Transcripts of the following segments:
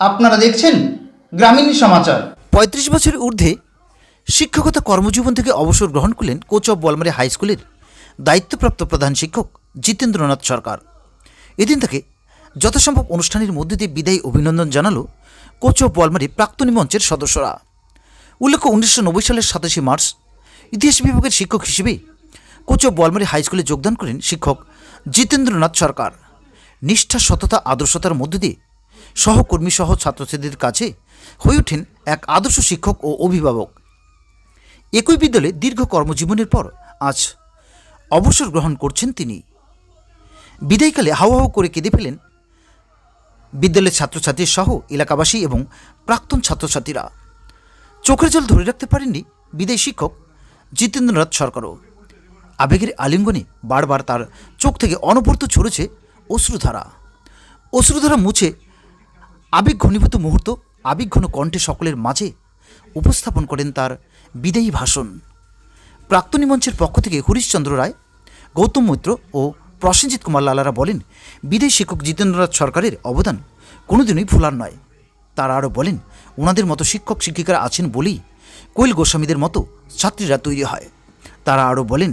আপনারা দেখছেন গ্রামীণ সমাচার। পঁয়ত্রিশ বছরের ঊর্ধ্বে শিক্ষকতা কর্মজীবন থেকে অবসর গ্রহণ করলেন কোচ অফ বলমারি হাই স্কুলের দায়িত্বপ্রাপ্ত প্রধান শিক্ষক জিতেন্দ্রনাথ সরকার। এদিন তাকে যথাসম্ভব অনুষ্ঠানের মধ্যে দিয়ে বিদায়ী অভিনন্দন জানালো কোচ অফ বলমারি প্রাক্তনী মঞ্চের সদস্যরা। উল্লেখ্য, উনিশশো নব্বই সালের সাতাশে মার্চ ইতিহাস বিভাগের শিক্ষক হিসেবে কোচ বলমারি হাই স্কুলে যোগদান করেন শিক্ষক জিতেন্দ্রনাথ সরকার। নিষ্ঠা, সততা, আদর্শতার মধ্য দিয়ে সহকর্মী সহ ছাত্রছাত্রীদের কাছে হয়ে ওঠেন এক আদর্শ শিক্ষক ও অভিভাবক। একই বিদ্যালয়ে দীর্ঘ কর্মজীবনের পর আজ অবসর গ্রহণ করছেন তিনি। বিদায়কালে হাওয়া করে কেঁদে ফেলেন বিদ্যালয়ের ছাত্রছাত্রী সহ এলাকাবাসী এবং প্রাক্তন ছাত্রছাত্রীরা। চোখের জল ধরে রাখতে পারেননি বিদায়ী শিক্ষক জিতেন্দ্রনাথ সরকারও। আবেগের আলিঙ্গনে বারবার তার চোখ থেকে অনবরত ছড়েছে অশ্রুধারা। অশ্রুধারা মুছে আবেগ ঘনীভূত মুহূর্ত আবেগঘন কণ্ঠে সকলের মাঝে উপস্থাপন করেন তার বিদায়ী ভাষণ। প্রাক্তনী মঞ্চের পক্ষ থেকে হরিশচন্দ্র রায়, গৌতম মৈত্র ও প্রসেনজিৎ কুমার লালারা বলেন, বিদায়ী শিক্ষক জিতেন্দ্রনাথ সরকারের অবদান কোনোদিনই ভোলার নয়। তারা আরও বলেন, ওনাদের মতো শিক্ষক শিক্ষিকারা আছেন বলেই কোয়েল গোস্বামীদের মতো ছাত্রীরা তৈরি হয়। তারা আরও বলেন,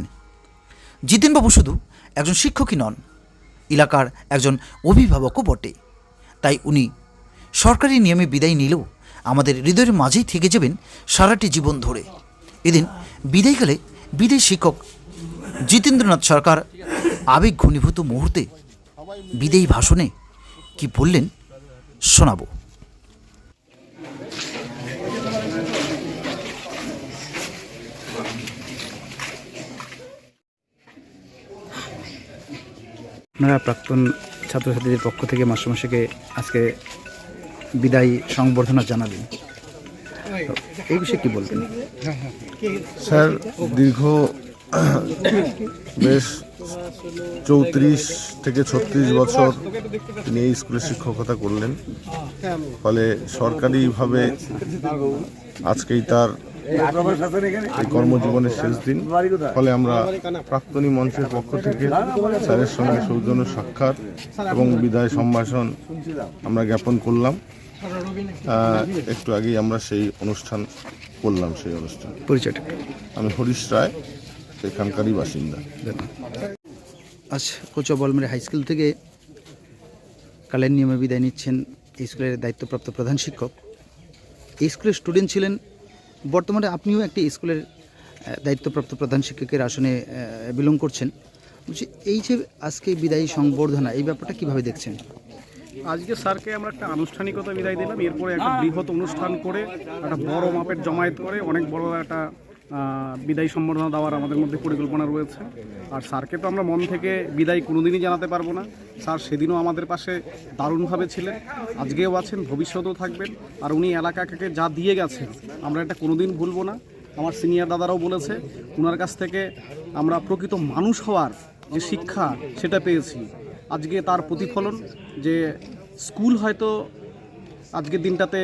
জিতেনবাবু শুধু একজন শিক্ষকই নন, এলাকার একজন অভিভাবকও বটে। তাই উনি সরকারি নিয়মে বিদায় নিলেও আমাদের হৃদয়ের মাঝেই থেকে যাবেন সারাটি জীবন ধরে। এদিন বিদায়কালে বিদায় শিক্ষক জিতেন্দ্রনাথ সরকার আবেগ ঘনীভূত মুহূর্তে বিদায়ী ভাষণে কি বললেন শোনাবো। আপনারা প্রাক্তন ছাত্রছাত্রীদের পক্ষ থেকে মাস্টারমশাইকে আজকে বিদায়ী সংবর্ধনা জানালেন এই বিষয়ে কি বলবেন? স্যার, দীর্ঘ বেশ চৌত্রিশ থেকে ছত্রিশ বছর তিনি এই স্কুলে শিক্ষকতা করলেন। ফলে সরকারিভাবে আজকেই তার এই কর্মজীবনের শেষ দিন। ফলে আমরা প্রাক্তনী মঞ্চের পক্ষ থেকে স্যারের সঙ্গে সৌজন্য সাক্ষাৎ এবং বিদায় সম্ভাষণ আমরা জ্ঞাপন করলাম। একটু আগেই আমরা সেই অনুষ্ঠান করলাম সেই অনুষ্ঠান। পরিচয়টা। একটু। আমি হরিশ রায় এখানকারই বাসিন্দা। আজ কোচা বলমারি হাই স্কুল থেকে কালের নিয়মে বিদায় নিচ্ছেন এই স্কুলের দায়িত্বপ্রাপ্ত প্রধান শিক্ষক। এই স্কুলের স্টুডেন্ট ছিলেন বর্তমানে আপনিও একটি স্কুলের দায়িত্বপ্রাপ্ত প্রধান শিক্ষকের আসনে বিলং করছেন। বলছি, এই যে আজকে বিদায়ী সংবর্ধনা, এই ব্যাপারটা কীভাবে দেখছেন? আজকে স্যারকে আমরা একটা আনুষ্ঠানিকতা বিদায় দিলাম। এরপরে একটা বৃহৎ অনুষ্ঠান করে, একটা বড় মাপের জমায়েত করে, অনেক বড় একটা বিদায়ী সম্বর্ধনা দেওয়ার আমাদের মধ্যে পরিকল্পনা রয়েছে। আর স্যারকে তো আমরা মন থেকে বিদায় কোনোদিনই জানাতে পারব না। স্যার সেদিনও আমাদের পাশে দারুণভাবে ছিলেন। আজকেও আছেন, ভবিষ্যতেও থাকবেন। আর উনি এলাকাকে যা দিয়ে গেছেন, আমরা এটা কোনোদিন ভুলবো না। আমার সিনিয়র দাদারাও বলেছে ওনার কাছ থেকে আমরা প্রকৃত মানুষ হওয়ার যে শিক্ষা, সেটা পেয়েছি। আজকে তার প্রতিফলন যে স্কুল হয়তো আজকের দিনটাতে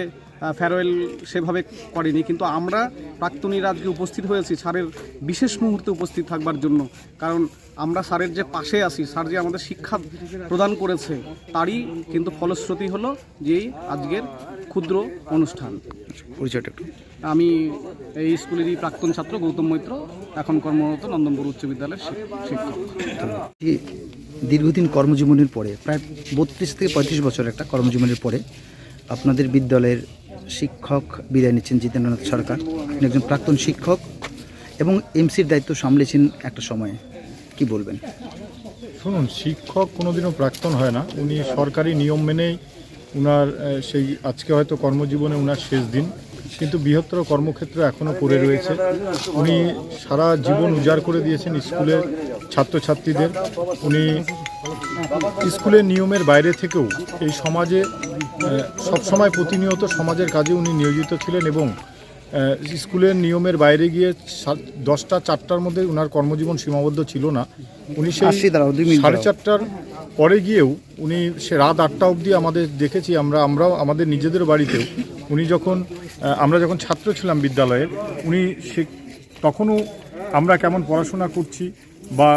ফেয়ারওয়েল সেভাবে করেনি। কিন্তু আমরা প্রাক্তনীরা আজকে উপস্থিত হয়েছি স্যারের বিশেষ মুহূর্তে উপস্থিত থাকবার জন্য। কারণ আমরা স্যারের যে পাশে আছি স্যার যে আমাদের শিক্ষা প্রদান করেছে তারই কিন্তু ফলশ্রুতি হলো যে আজকের ক্ষুদ্র অনুষ্ঠান। পরিচয়টা একটু। আমি এই স্কুলেরই প্রাক্তন ছাত্র গৌতম মৈত্র এখন কর্মরত নন্দনপুর উচ্চ বিদ্যালয়ের শিক্ষক। দীর্ঘদিন কর্মজীবনের পরে প্রায় বত্রিশ থেকে পঁয়ত্রিশ বছর একটা কর্মজীবনের পরে আপনাদের বিদ্যালয়ের শিক্ষক বিদায় নিচ্ছেন জিতেন্দ্রনাথ সরকার। একজন প্রাক্তন শিক্ষক এবং এমসির দায়িত্ব সামলেছেন একটা সময়ে। কি বলবেন? শুনুন, শিক্ষক কোনোদিনও প্রাক্তন হয় না। উনি সরকারি নিয়ম মেনেই উনার সেই আজকে হয়তো কর্মজীবনে উনার শেষ দিন। কিন্তু বৃহত্তর কর্মক্ষেত্র এখনও পড়ে রয়েছে। উনি সারা জীবন উজাড় করে দিয়েছেন স্কুলের ছাত্রছাত্রীদের। উনি স্কুলের নিয়মের বাইরে থেকেও এই সমাজে সবসময় প্রতিনিয়ত সমাজের কাজে উনি নিয়োজিত ছিলেন এবং স্কুলের নিয়মের বাইরে গিয়ে দশটা চারটার মধ্যে ওনার কর্মজীবন সীমাবদ্ধ ছিল না। উনি সেই সাড়ে চারটার পরে গিয়েও উনি সে রাত আটটা অবধি আমাদের দেখেছি আমরা আমরাও আমাদের নিজেদের বাড়িতেও উনি যখন আমরা যখন ছাত্র ছিলাম বিদ্যালয়ে উনি সে তখনও আমরা কেমন পড়াশোনা করছি বা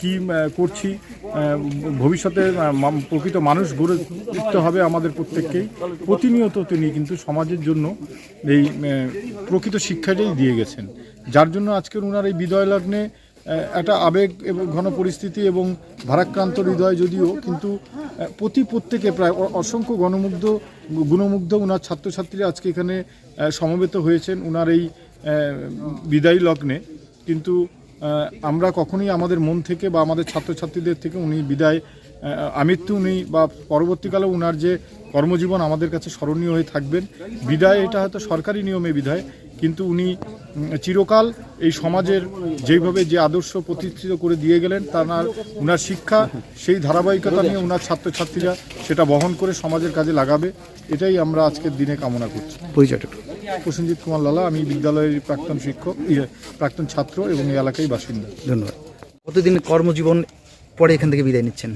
কি করছি ভবিষ্যতে প্রকৃত মানুষ গড়ে উঠতে হবে আমাদের প্রত্যেককেই। প্রতিনিয়ত তিনি কিন্তু সমাজের জন্য এই প্রকৃত শিক্ষাটাই দিয়ে গেছেন। যার জন্য আজকের ওনার এই বিদয় লগ্নে একটা আবেগ এবং ঘন পরিস্থিতি এবং ভারাক্রান্ত হৃদয় যদিও, কিন্তু প্রতি প্রত্যেকে প্রায় অসংখ্য গণমুগ্ধ, গুণমুগ্ধ ওনার ছাত্রছাত্রীরা আজকে এখানে সমবেত হয়েছেন ওনার এই বিদায়ী লগ্নে। কিন্তু আমরা কখনোই আমাদের মন থেকে বা আমাদের ছাত্রছাত্রীদের থেকে উনি বিদায় আমৃত্যু উনি বা পরবর্তীকালে উনার যে কর্মজীবন আমাদের কাছে স্মরণীয় হয়ে থাকবেন। বিদায় এটা হয়তো সরকারি নিয়মে বিদায় কিন্তু উনি চিরকাল এই সমাজের যেইভাবে যে আদর্শ প্রতিষ্ঠিত করে দিয়ে গেলেন, তার উনার শিক্ষা, সেই ধারাবাহিকতা নিয়ে উনার ছাত্রছাত্রীরা সেটা বহন করে সমাজের কাজে লাগাবে, এটাই আমরা আজকের দিনে কামনা করছি। পরিচয়টা প্রসেনজিৎ কুমার লালা আমি বিদ্যালয়ের প্রাক্তন শিক্ষক ইয়ে, প্রাক্তন ছাত্র এবং এই এলাকায় বাসিন্দা। ধন্যবাদ। কতদিন কর্মজীবন পরে এখান থেকে বিদায় নিচ্ছেন?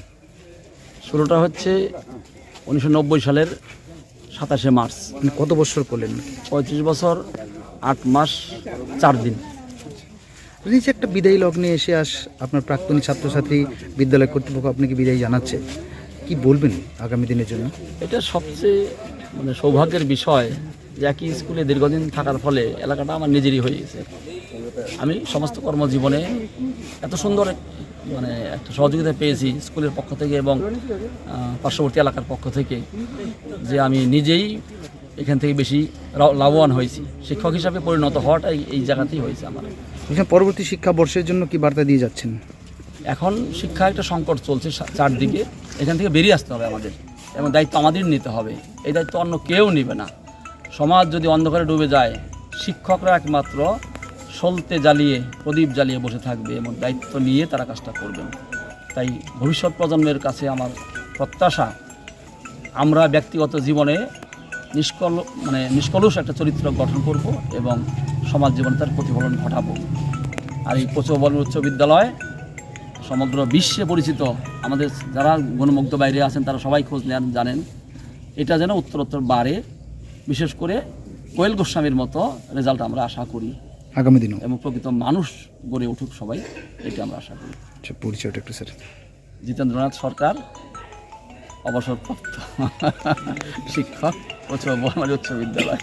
শুরুটা হচ্ছে উনিশশো নব্বই সালের সাতাশে মার্চ। মানে কত বছর করলেন? পঁয়ত্রিশ বছর আট মাস চার দিন। এই যে একটা বিদায়ী লগ্নে এসে আস আপনার প্রাক্তনী ছাত্রছাত্রী বিদ্যালয় কর্তৃপক্ষ আপনাকে বিদায় জানাচ্ছে কি বলবেন আগামী দিনের জন্য? এটা সবচেয়ে মানে সৌভাগ্যের বিষয় যে একই স্কুলে দীর্ঘদিন থাকার ফলে এলাকাটা আমার নিজেরই হয়ে গেছে। আমি সমস্ত কর্মজীবনে এত সুন্দর মানে একটা সহযোগিতা পেয়েছি স্কুলের পক্ষ থেকে এবং পার্শ্ববর্তী এলাকার পক্ষ থেকে যে আমি নিজেই এখান থেকে বেশি লাভবান হয়েছি। শিক্ষক হিসাবে পরিণত হওয়াটাই এই জায়গাতেই হয়েছে আমার। বলছেন পরবর্তী শিক্ষাবর্ষের জন্য কি বার্তা দিয়ে যাচ্ছেন? এখন শিক্ষা একটা সংকট চলছে চারদিকে। এখান থেকে বেরিয়ে আসতে হবে আমাদের। এবং দায়িত্ব আমাদের নিতে হবে। এই দায়িত্ব অন্য কেউ নেবে না। সমাজ যদি অন্ধকারে ডুবে যায়, শিক্ষকরা একমাত্র সলতে জ্বালিয়ে, প্রদীপ জ্বালিয়ে বসে থাকবে এবং দায়িত্ব নিয়ে তারা কাজটা করবেন। তাই ভবিষ্যৎ প্রজন্মের কাছে আমার প্রত্যাশা, আমরা ব্যক্তিগত জীবনে নিষ্কল মানে নিষ্কলুষ একটা চরিত্র গঠন করব এবং সমাজ জীবনে তার প্রতিফলন ঘটাবো। আর এই পচবল উচ্চ বিদ্যালয় সমগ্র বিশ্বে পরিচিত আমাদের যারা গণমুগ্ধ বাইরে আছেন তারা সবাই খোঁজ নেন জানেন। এটা যেন উত্তরোত্তর বাড়ে। বিশেষ করে কোয়েল গোস্বামীর মতো রেজাল্ট আমরা আশা করি। আগামী দিনও। এবং প্রকৃত মানুষ গড়ে উঠুক সবাই এটা আমরা আশা করি। আচ্ছা পরিচয়টা একটু স্যার। জিতেন্দ্রনাথ সরকার অবসরপ্রাপ্ত শিক্ষক উচ্চ উচ্চ বিদ্যালয়।